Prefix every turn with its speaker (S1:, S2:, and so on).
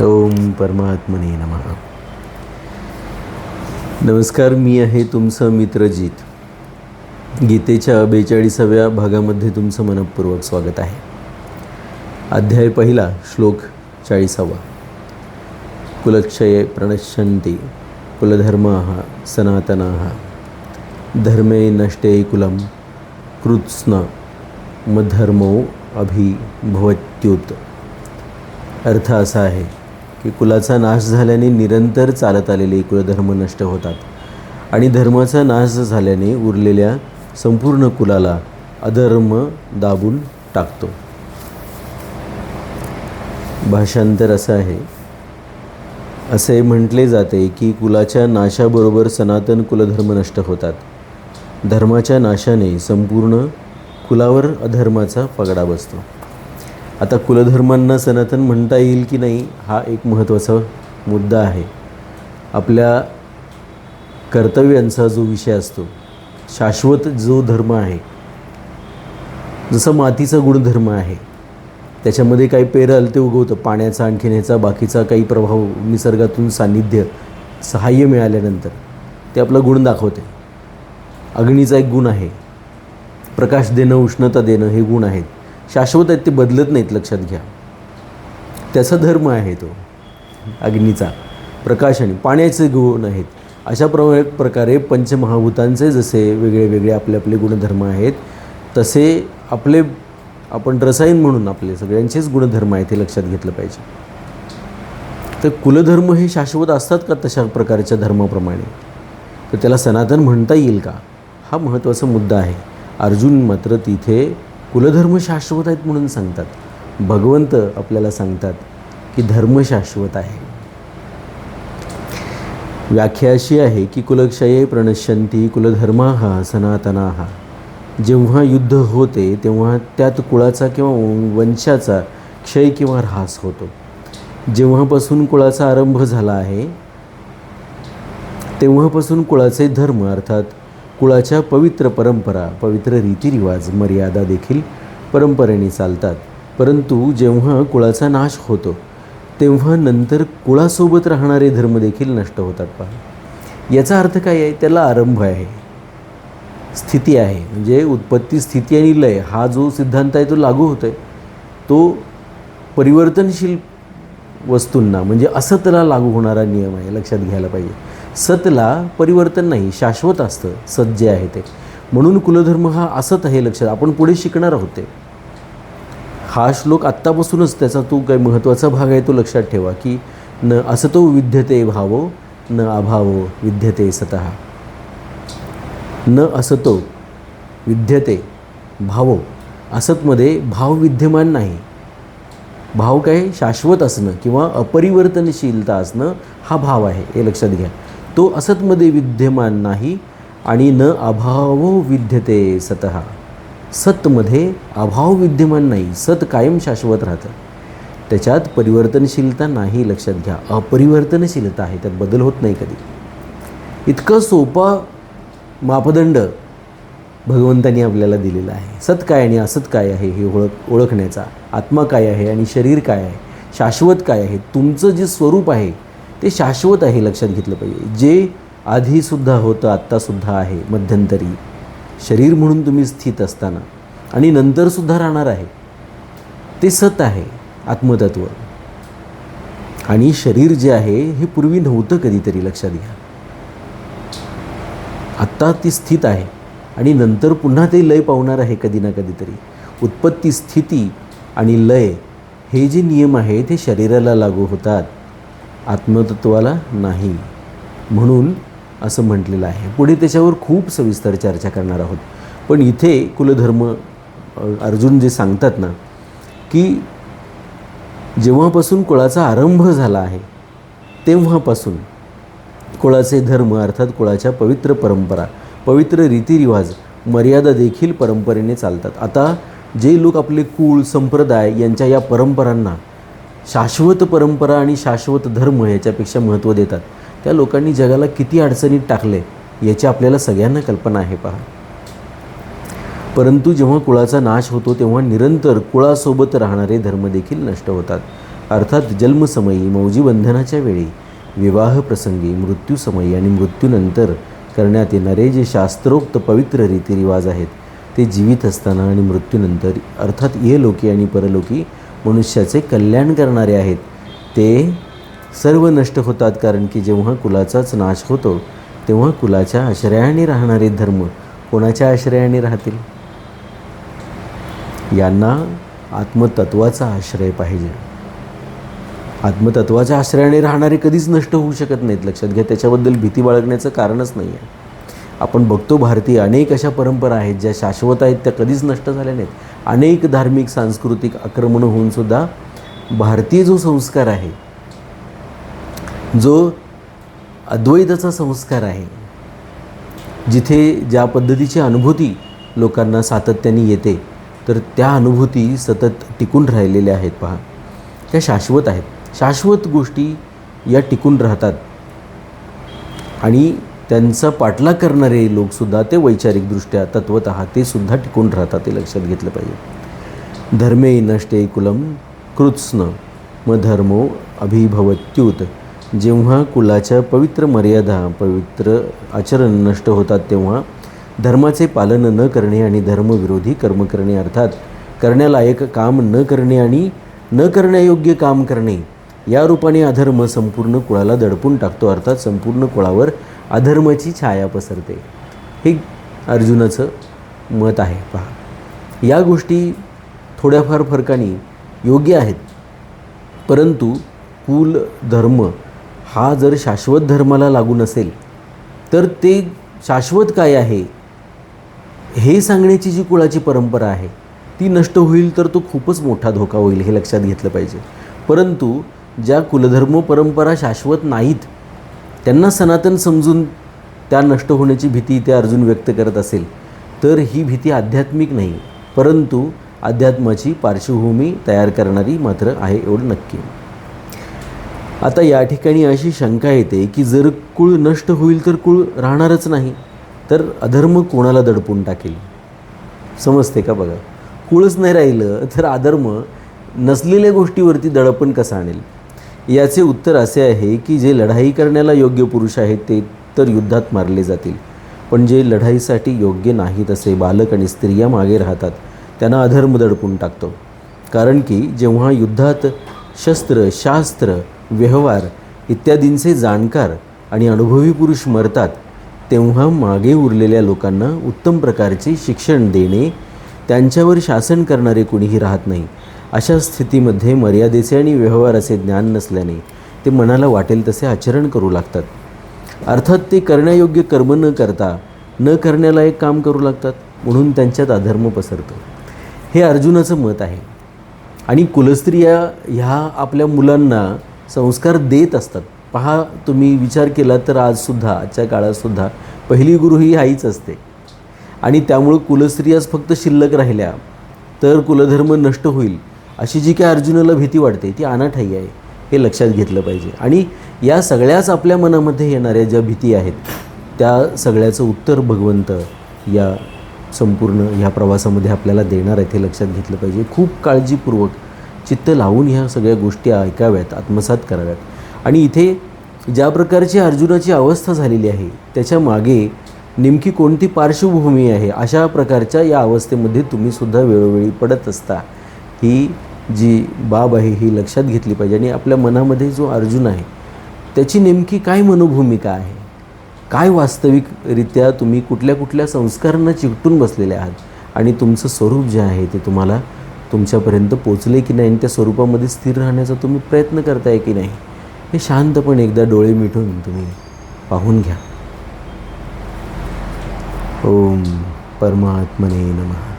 S1: ओम परमात्मने नमः. नमस्कार मी आहे तुमचं मित्रजीत गीतेच्या बेचाळीसाव्या भागामध्ये तुमचं मनपूर्वक स्वागत आहे. अध्याय पहिला श्लोक चाळीसावा. कुलक्षये प्रणश्यन्ति कुलधर्माः सनातनाः. धर्मे नष्टे कुलं कृत्स्न मधर्मो अभिभवत्युत. अर्थ असा आहे की कुलाचा नाश झाल्याने निरंतर चालत आलेले कुलधर्म नष्ट होतात. आणि धर्माचा नाश झाल्याने उरलेल्या संपूर्ण कुलाला अधर्म दाबून टाकतो. भाषांतर असं आहे. असे म्हटले जाते की कुलाच्या नाशाबरोबर सनातन कुलधर्म नष्ट होतात. धर्माच्या नाशाने संपूर्ण कुलावर अधर्माचा पगडा बसतो. आता कुलधर्मांना सनातन म्हणता येईल की नाही हा एक महत्त्वाचा मुद्दा आहे. आपल्या कर्तव्यांचा जो विषय असतो शाश्वत जो धर्म आहे जसं मातीचा गुणधर्म आहे त्याच्यामध्ये काही पेरल ते उगवतं पाण्याचा आणखीन ह्याचा बाकीचा काही प्रभाव निसर्गातून सान्निध्य सहाय्य मिळाल्यानंतर ते आपला गुण दाखवते. अग्नीचा एक गुण आहे प्रकाश देणं उष्णता देणं हे गुण आहेत. शाश्वत आहेत ते बदलत नाहीत लक्षात घ्या. त्याचा धर्म आहे तो अग्नीचा प्रकाश आणि पाण्याचे गुण आहेत. अशा प्र प्रकारे पंचमहाभूतांचे जसे वेगळे वेगळे आपले आपले गुणधर्म आहेत तसे आपले आपण रसायन म्हणून आपले सगळ्यांचेच गुणधर्म आहेत हे लक्षात घेतलं पाहिजे. तर कुलधर्म हे शाश्वत असतात का तशा प्रकारच्या धर्माप्रमाणे? तर त्याला सनातन म्हणता येईल का? हा महत्त्वाचा मुद्दा आहे. अर्जुन मात्र तिथे कुलधर्म शाश्वत आहेत म्हणून सांगतात. भगवंत आपल्याला सांगतात की धर्म शाश्वत आहे. व्याख्या अशी आहे की कुलक्षये प्रणश्यंती कुलधर्मा हा सनातना. हा जेव्हा युद्ध होते तेव्हा त्यात कुळाचा किंवा वंशाचा क्षय किंवा ऱ्हास होतो. जेव्हापासून कुळाचा आरंभ झाला आहे तेव्हापासून कुळाचे धर्म अर्थात कुळाच्या पवित्र परंपरा पवित्र रीतिरिवाज मर्यादा देखील परंपरेने चालतात. परंतु जेव्हा कुळाचा नाश होतो तेव्हा नंतर कुळासोबत राहणारे धर्म देखील नष्ट होतात पहा. याचा अर्थ काय आहे? त्याला आरंभ आहे. स्थिती आहे. म्हणजे उत्पत्ती स्थिती आणि लय हा जो सिद्धांत आहे तो लागू होतो आहे तो परिवर्तनशील वस्तूंना म्हणजे असतला लागू होणारा नियम आहे लक्षात घ्यायला पाहिजे. सतला परिवर्तन नाही शाश्वत असतं सत जे आहे ते. म्हणून कुलधर्म हा असत आहे लक्षात. आपण पुढे शिकणार आहोत ते. हा श्लोक आत्तापासूनच त्याचा तो काही महत्त्वाचा भाग आहे तो लक्षात ठेवा की न असतो विद्यते भावो न अभावो विद्यते सतः. न असतो विद्यते भावो. असतमध्ये भाव विद्यमान नाही. भाव काय? शाश्वत असणं किंवा अपरिवर्तनशीलता असणं हा भाव आहे. हे लक्षात घ्या. तो असतमध्ये विद्यमान नाही आणि न अभावो विद्यते सत सतमध्ये अभाव विद्यमान नाही सत कायम शाश्वत राहतं. त्याच्यात परिवर्तनशीलता नाही लक्षात घ्या. अपरिवर्तनशीलता आहे त्यात बदल होत नाही कधी. इतकं सोपा मापदंड भगवंतांनी आपल्याला दिलेला आहे. सत काय आणि असत काय आहे हे ओळख ओळखण्याचा. आत्मा काय आहे आणि शरीर काय आहे? शाश्वत काय आहे? तुमचं जे स्वरूप आहे ते शाश्वत आहे लक्षात घेतलं पाहिजे. जे आधीसुद्धा होतं आत्तासुद्धा आहे मध्यंतरी. शरीर म्हणून तुम्ही स्थित असताना. आणि नंतरसुद्धा राहणार आहे. ते सत आहे आत्मतत्व. आणि शरीर जे आहे हे पूर्वी नव्हतं कधीतरी लक्षात घ्या. आत्ता ती स्थित आहे. आणि नंतर पुन्हा ते लय पावणार आहे कधी ना कधीतरी. उत्पत्ती स्थिती आणि लय हे जे नियम आहे ते शरीराला लागू होतात. आत्मतत्वाला नाही. म्हणून असं म्हटलेलं आहे. पुढे त्याच्यावर खूप सविस्तर चर्चा करणार आहोत. पण इथे कुलधर्म अर्जुन जे सांगतात ना की जेव्हापासून कुळाचा आरंभ झाला आहे तेव्हापासून कुळाचे धर्म अर्थात कुळाच्या पवित्र परंपरा पवित्र रीतिरिवाज मर्यादा देखील परंपरेने चालतात. आता जे लोक आपले कुळ संप्रदाय यांच्या या परंपरांना शाश्वत परंपरा आणि शाश्वत धर्म याच्यापेक्षा महत्त्व देतात. त्या लोकांनी जगाला किती अडचणीत टाकले याची आपल्याला सगळ्यांना कल्पना आहे पहा. परंतु जेव्हा कुळाचा नाश होतो तेव्हा निरंतर कुळासोबत राहणारे धर्म देखील नष्ट होतात. अर्थात जन्मसमयी मौजीबंधनाच्या वेळी वेळी विवाहप्रसंगी मृत्यूसमयी आणि मृत्यूनंतर करण्यात येणारे जे शास्त्रोक्त पवित्र रीतिरिवाज आहेत ते जीवित असताना आणि मृत्यूनंतर अर्थात इहलोकी आणि परलोकी मनुष्याचे कल्याण करणारे आहेत. ते सर्व नष्ट होतात कारण की जेव्हा कुलाचाच नाश होतो तेव्हा कुलाच्या आश्रयाने राहणारे धर्म कोणाच्या आश्रयाने राहतील? यांना आत्मतत्वाचा आश्रय पाहिजे. आत्मतत्वाच्या आश्रयाने राहणारे कधीच नष्ट होऊ शकत नाहीत. लक्षात घ्या त्याच्याबद्दल भीती बाळगण्याचं कारणच नाही आहे आपण बघतो भारतीय अनेक अशा परंपरा आहेत ज्या शाश्वत आहेत त्या कधीच नष्ट झाल्या नाहीत. अनेक धार्मिक सांस्कृतिक आक्रमणं होऊनसुद्धा भारतीय जो संस्कार आहे जो अद्वैताचा संस्कार आहे जिथे ज्या पद्धतीची अनुभूती लोकांना सातत्याने येते तर त्या अनुभूती सतत टिकून राहिलेल्या आहेत पहा. त्या शाश्वत आहेत. शाश्वत गोष्टी या टिकून राहतात. आणि त्यांचा पाठलाग करणारे लोकसुद्धा ते वैचारिकदृष्ट्या तत्वत ते सुद्धा टिकून राहतात ते लक्षात घेतलं पाहिजे. धर्मे नष्टे कुलम कृत्स्न म धर्मो अभिभवत्युत. जेव्हा कुलाच्या पवित्र मर्यादा पवित्र आचरण नष्ट होतात तेव्हा धर्माचे पालन न करणे आणि धर्मविरोधी कर्म करणे अर्थात करण्यालायक काम न करणे आणि न करण्यायोग्य काम करणे या रूपाने अधर्म संपूर्ण कुळाला दडपून टाकतो अर्थात संपूर्ण कुळावर अधर्माची छाया पसरते. हे अर्जुनाचं मत आहे. पहा. या गोष्टी थोड्याफार फरकाने योग्य आहेत. परंतु कुल धर्म हा जर शाश्वत धर्माला लागून असेल तर ते शाश्वत काय आहे? हे सांगण्याची जी कुळाची परंपरा आहे ती नष्ट होईल तर तो खूपच मोठा धोका होईल हे लक्षात घेतलं पाहिजे. परंतु ज्या कुलधर्म परंपरा शाश्वत नाहीत त्यांना सनातन समजून त्या नष्ट होण्याची भीती ते अर्जुन व्यक्त करत असेल तर ही भीती आध्यात्मिक नाही परंतु अध्यात्माची पार्श्वभूमी तयार करणारी मात्र आहे एवढं नक्की. आता या ठिकाणी अशी शंका येते की जर कुळ नष्ट होईल तर कुळ राहणारच नाही तर अधर्म कोणाला दडपून टाकेल? समजते का बघा? कुळच नाही राहिलं तर अधर्म नसलेल्या गोष्टीवरती दडपण कसं आणेल? याचे उत्तर असे आहे की जे लढाई करण्याला योग्य पुरुष आहेत ते तर युद्धात मारले जातील. पण जे लढाईसाठी योग्य नाहीत असे बालक आणि स्त्रिया मागे राहतात त्यांना अधर्म दडपून टाकतो. कारण की जेव्हा युद्धात शस्त्र शास्त्र व्यवहार इत्यादींचे जाणकार आणि अनुभवी पुरुष मरतात तेव्हा मागे उरलेल्या लोकांना उत्तम प्रकारचे शिक्षण देणे त्यांच्यावर शासन करणारे कोणीही राहत नाही. अशा स्थितीमध्ये मर्यादेचे आणि व्यवहाराचे ज्ञान नसल्याने ते मनाला वाटेल तसे आचरण करू लागतात. अर्थात ते करण्यायोग्य कर्म न करता न करण्याला एक काम करू लागतात म्हणून त्यांच्यात अधर्म पसरतो. हे अर्जुनाचं मत आहे. आणि कुलस्त्रिया ह्या आपल्या मुलांना संस्कार देत असतात. पहा तुम्ही विचार केला तर आजसुद्धा आजच्या काळातसुद्धा पहिली गुरु ही आईच असते. आणि त्यामुळं कुलस्त्रियाच फक्त शिल्लक राहिल्या तर कुलधर्म नष्ट होईल. अशी जी काय अर्जुनाला भीती वाटते ती अनाठाई आहे. हे लक्षात घेतलं पाहिजे. आणि या सगळ्याच आपल्या मनामध्ये येणाऱ्या ज्या भीती आहेत त्या सगळ्याचं उत्तर भगवंत या संपूर्ण ह्या प्रवासामध्ये आपल्याला देणार आहेत हे लक्षात घेतलं पाहिजे. खूप काळजीपूर्वक चित्त लावून ह्या सगळ्या गोष्टी ऐकाव्यात आत्मसात कराव्यात. आणि इथे ज्या प्रकारची अर्जुनाची अवस्था झालेली आहे त्याच्यामागे नेमकी कोणती पार्श्वभूमी आहे अशा प्रकारच्या या अवस्थेमध्ये तुम्हीसुद्धा वेळोवेळी पडत असता. ही जी बाब आहे ही लक्षात घेतली पाहिजे आणि आपल्या मनामध्ये जो अर्जुन आहे त्याची नेमकी काय मनोभूमिका आहे? काय वास्तविकरित्या तुम्ही कुठल्या कुठल्या संस्कारांना चिकटून बसलेले आहात? आणि तुमचं स्वरूप जे आहे ते तुम्हाला तुमच्यापर्यंत पोचले की नाही आणि त्या स्वरूपामध्ये स्थिर राहण्याचा तुम्ही प्रयत्न करताय की नाही हे शांतपणे एकदा डोळे मिठून तुम्ही पाहून घ्या. ओम परमात्मने नमः.